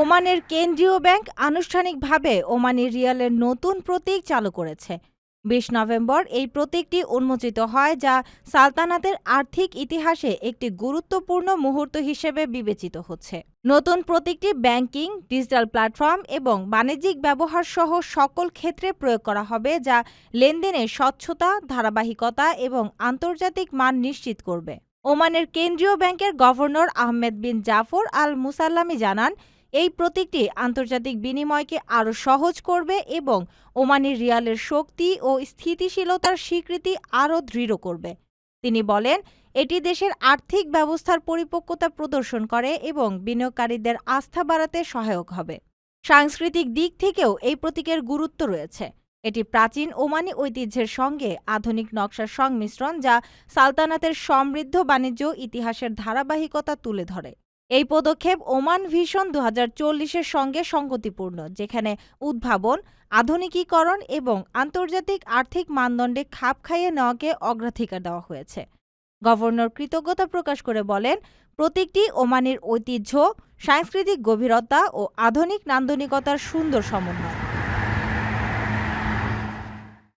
ওমানের কেন্দ্রীয় ব্যাংক আনুষ্ঠানিকভাবে ওমানি রিয়ালের নতুন প্রতীক চালু করেছে। বিশ নভেম্বর এই প্রতীকটি উন্মোচিত হয় যা সালতানাতের আর্থিক ইতিহাসে একটি গুরুত্বপূর্ণ মুহূর্ত হিসেবে বিবেচিত হচ্ছে। নতুন প্রতীকটি ব্যাংকিং, ডিজিটাল প্ল্যাটফর্ম এবং বাণিজ্যিক ব্যবহার সহ সকল ক্ষেত্রে প্রয়োগ করা হবে যা লেনদেনের স্বচ্ছতা, ধারাবাহিকতা এবং আন্তর্জাতিক মান নিশ্চিত করবে। ওমানের কেন্দ্রীয় ব্যাংকের governor Ahmed bin Jafar al Musallami জানান এই প্রতীকটি আন্তর্জাতিক বিনিময়কে আরও সহজ করবে এবং ওমানি রিয়ালের শক্তি ও স্থিতিশীলতার স্বীকৃতি আরও দৃঢ় করবে। তিনি বলেন, এটি দেশের আর্থিক ব্যবস্থার পরিপক্কতা প্রদর্শন করে এবং বিনিয়োগকারীদের আস্থা বাড়াতে সহায়ক হবে। সাংস্কৃতিক দিক থেকেও এই প্রতীকের গুরুত্ব রয়েছে। এটি প্রাচীন ওমানি ঐতিহ্যের সঙ্গে আধুনিক নকশার সংমিশ্রণ যা সালতানাতের সমৃদ্ধ বাণিজ্য ইতিহাসের ধারাবাহিকতা তুলে ধরে। এই পদক্ষেপ ওমান ভিশন দু হাজার সঙ্গে সঙ্গতিপূর্ণ, যেখানে উদ্ভাবন, আধুনিকীকরণ এবং আন্তর্জাতিক আর্থিক মানদণ্ডে খাপ খাইয়ে নেওয়াকে অগ্রাধিকার দেওয়া হয়েছে। গভর্নর কৃতজ্ঞতা প্রকাশ করে বলেন, প্রতীকটি ওমানের ঐতিহ্য, সাংস্কৃতিক গভীরতা ও আধুনিক নান্দনিকতার সুন্দর সমন্বয়।